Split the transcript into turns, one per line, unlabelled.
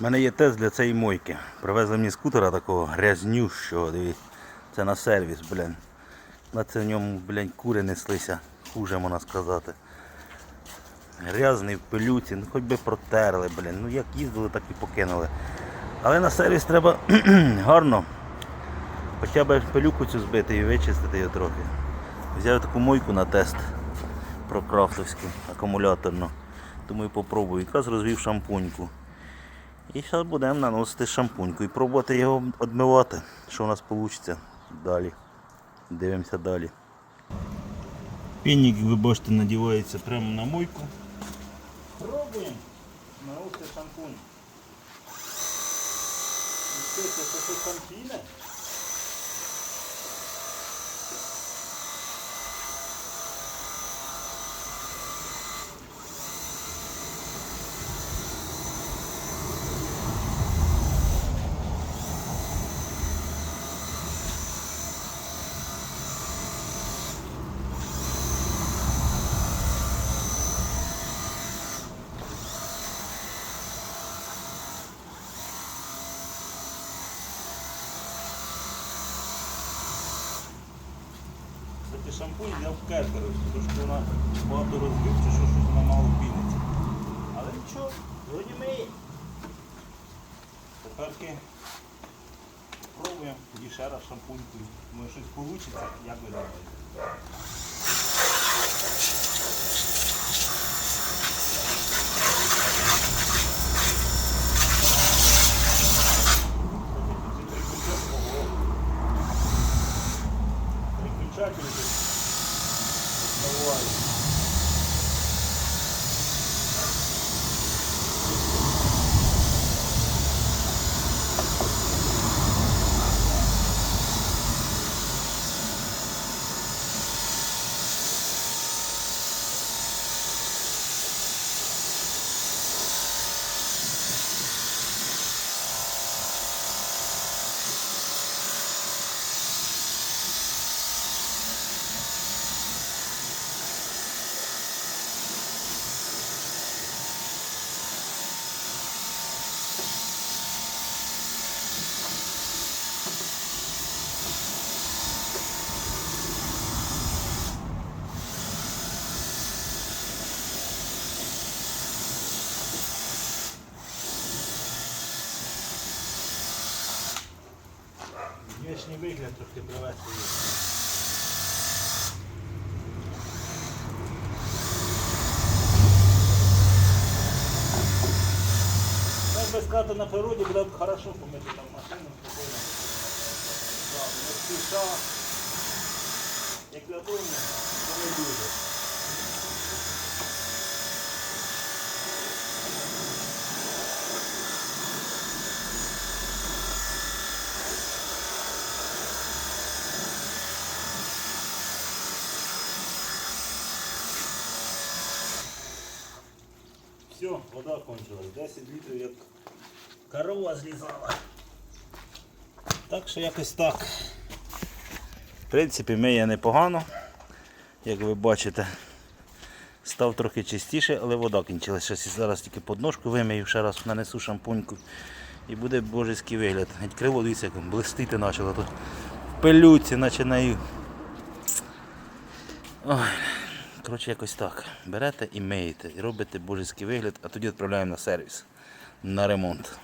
У мене є тест для цієї мойки. Привезли мені скутера такого грязнющого, дивись. Це на сервіс, блін. На це в ньому, блін, кури неслися, хуже можна сказати. Грязний в пилюці, ну хоч би протерли, блін. Ну як їздили, так і покинули. Але на сервіс треба гарно. Хоча б пилюку цю збити і вичистити її трохи. Взяв таку мойку на тест про крафтовську акумуляторну. Думаю, попробую. Якраз розвів шампуньку. І зараз будемо наносити шампуньку і пробувати його відмивати. Що у нас вийде далі. Дивимося далі. Пінник, ви бачите, надівається прямо на мойку. Пробуємо наносити шампунь. Це це, це, це, піне? Кстати, шампунь для керкерів, тому що вона багато розбив, чи що щось вона мало піниться. Але нічого, вроді миє. Теперки пробуємо і ще раз шампунькою. Може щось вийде, як ви думаєте? the water. Внешній вигляд трохи привести. Так би сказати, на природі буде хорошо помити там машину спокійно. Так, не спіша. Як для дому, то не дуже. Все, вода кончилась. 10 літрів як корова злізала. Так що якось так. В принципі, миє непогано, як ви бачите. Став трохи чистіше, але вода кінчилася. Зараз тільки подножку вимию, ще раз нанесу шампуньку. І буде божеський вигляд. Геть криво дивіться, як блистити почало тут. В пилюці починаю. Ой. Коротше, якось так. Берете і миєте, і робите божеський вигляд, а тоді відправляємо на сервіс на ремонт.